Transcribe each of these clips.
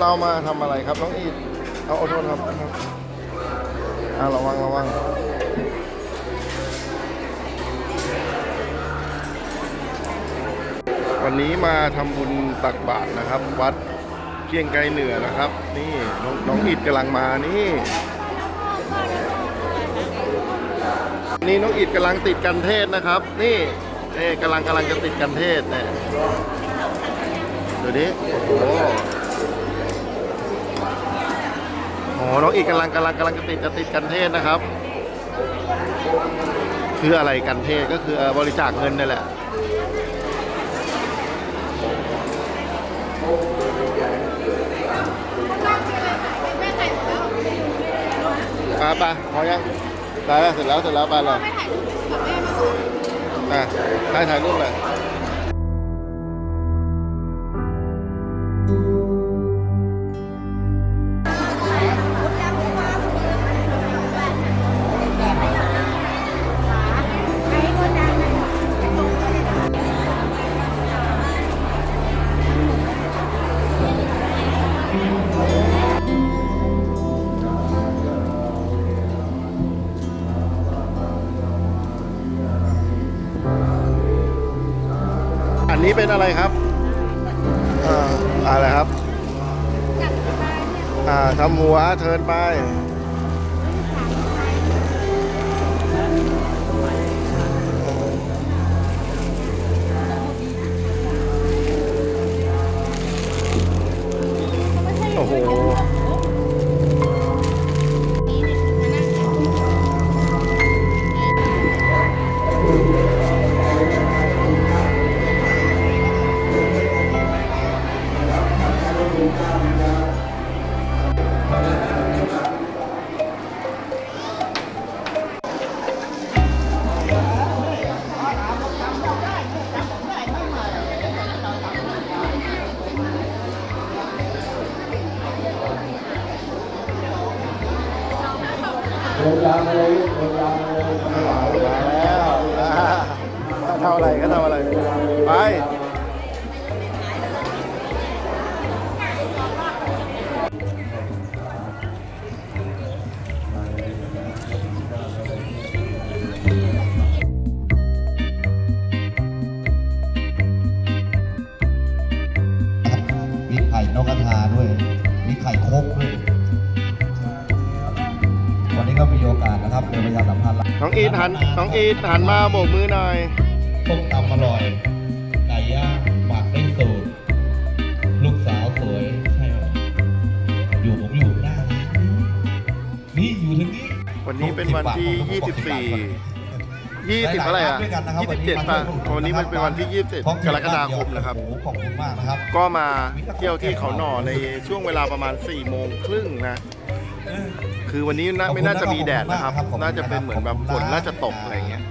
เรามาทำอะไรครับน้องอีดเอาเอาโทษครับอ่าระวังระวังวันนี้มาทำบุญตักบาตรนะครับ วัดเกียงไกรเหนือนะครับ นี่น้องน้องอิดกำลังมานี่ นี่น้องอิดกำลังติดกันเทศนะครับ นี่เอ๊กำลังกำลังจะติดกันเทศเนี่ยดูดิโอ้โห โอ้โหน้องอิดกำลังกำลังกำลังจะติดจะติดกันเทศนะครับ คืออะไรกันเทศก็คือบริจาคเงินนี่แหละปาปาพอยังได้แล้วเสร็จแล้วเสร็จแล้วไปเลยอะได้ถ่ายรูปเลย นนี้เป็นอะไรครับอ่าอะไรครับอ่าทำหัวเทินไป ก็มีโอกาสนะครับเดินประชาสัมพันธ์น้องอีทหันน้องอีทหันมาโบกมือหน่อยส้มตำอร่อยไก่ย่างหมักได้สูตร ลูกสาวสวยใช่ไหมอยู่ผมอยู่หน้าร้านนี่อยู่ถึงนี้วันนี้เป็นวันที่ 24 20อะไรอะด้วยกันนะครับวันนี้27ป่ะวันนี้มันเป็นวันที่ 27 กรกฎาคมนะครับโอ้โหขอบคุณมากนะครับ ก็มาเที่ยวที่เขาหน่อในช่วงเวลาประมาณ 4 โมงครึ่งนะ คือวันนี้น่าไม่น่าจะมีแดดนะครับน่าจะเป็นเหมือนแบบฝนน่าจะตกอะไรเงี้ย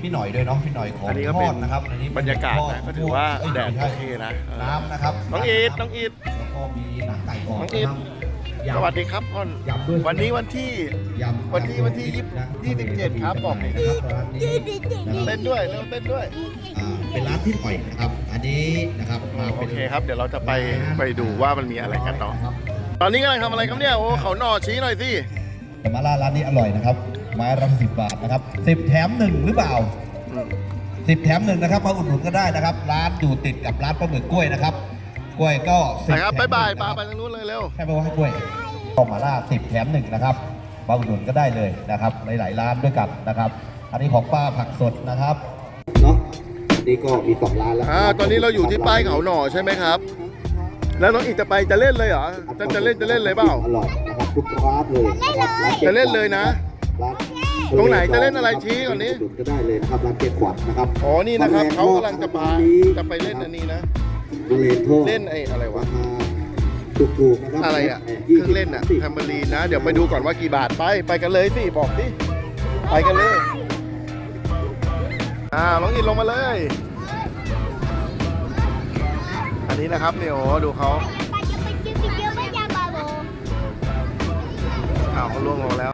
พี่หน่อยด้วยเนาะพี่หน่อยของอันนี้ก็ทเป็อนดนะครับอันนี้บรรยากาศนะก็ถือว่าเยแดดไม่โอใช่เคนะเออน้ำนะครับน้องอีทน้องอีท แล้วก็มีหนังไก่กรอบน้องอีทนะครับสวัสดีครับพ่อนยำด้วยวันนี้วันที่ ยำวันที่วันที่ยี่สิบยี่สิบเจ็ดครับบอกหน่อย นะครับร้านนี้นะครับเต้นด้วยเริ่มเต้นด้วย อ่าเป็นร้านพี่หน่อยนะครับ อันนี้นะครับมาโอเป็น เคครับ เดี๋ยวเราจะไปไปดูว่ามันมีอะไรกันต่อ ตอนนี้กำลังทำอะไรครับเนี่ย โอ้เขาหน่อชี้หน่อยสิ แต่มาล่าร้านนี้อร่อยนะครับ ไม้ละสิบบาทนะครับสิบแถมหนึ่งหรือเปล่าอืมสิบแถมหนึ่งนะครับมาอุดหนุนก็ได้นะครับ ร้านอยู่ติดกับร้านปลาหมึกกล้วยนะครับ กล้วยก็ไปสิบครับแถมบ๊ายบายหนึ่งปานะครับไปทางนู้นเลยเร็วใช่ไหมว่าให้กล้วยข้าวหมาล่าสิบแถมหนึ่งนะครับมาอุดหนุนก็ได้เลยนะครับหลายๆร้านด้วยกันนะครับ อันนี้ของป้าผักสดนะครับเนาะนี่ก็มีสองร้านแล้วอ่าตอนนี้เราอยู่ที่ป้ายเขาหน่อใช่ไหมครับ แล้วน้องอีกจะไปจะเล่นเลยเหรอจะจะเล่นจะเล่นเลยเปล่าอร่อย นะครับทุกร้านเลยนะครับร้านจะเล่นเลยนะ ร้านตรงไหนจะเล่นอะไรชี้ก่อนนี้อุดหนุนก็ได้เลยนะครับร้านเจ๊ขวัญนะครับอ๋อนี่นะครับเขากำลังจะพาจะไปเล่นอันนี้นะทะเลโทษเล่นไอ้อะไรวะ ราคาถูกๆนะครับอะไรอะเครื่องเล่นอะแทมเบอรีนนะ เดี๋ยวไปดูก่อนว่ากี่บาทไป ไปกันเลยสิ บอกสิ ไปกันเลย อ่าน้องอินลงมาเลย อันนี้นะครับเนี่ยโอ้ดูเขาาวเขาล่วงลงแล้ว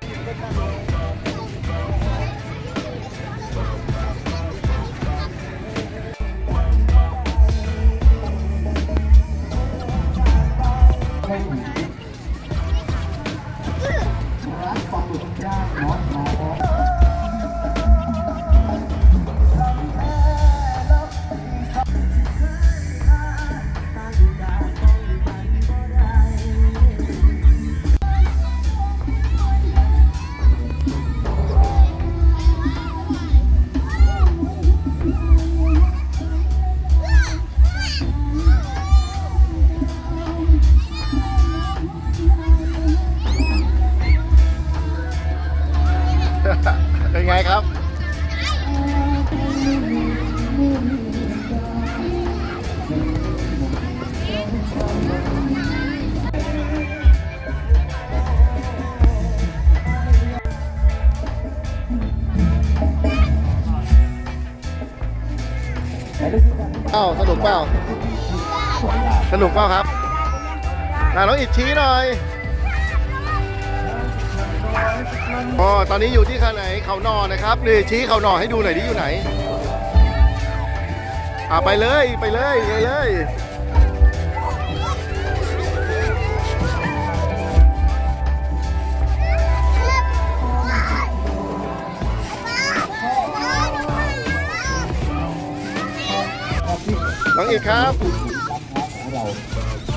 เอ้าสนุกเปล่า สนุกเปล่าครับน่าน้องอิดชี้หน่อยอ๋อตอนนี้อยู่ที่ขาไหนเขานอนนะครับนี่ชี้เขานอนให้ดูหน่อยดิอยู่ไหน อ่าไปเลยไปเลยไปเลยน้องอิดครับของเรา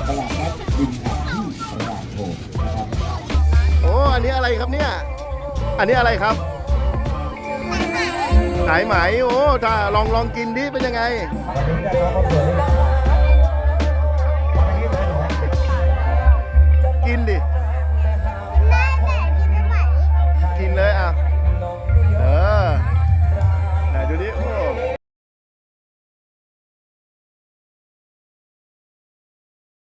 ตลาดนัดดินที่ตลาดโบนะครับโอ้อันนี้อะไรครับเนี่ย อันนี้อะไรครับ สายไหมโอ้ถ้าลองลองกินดิเป็นยังไง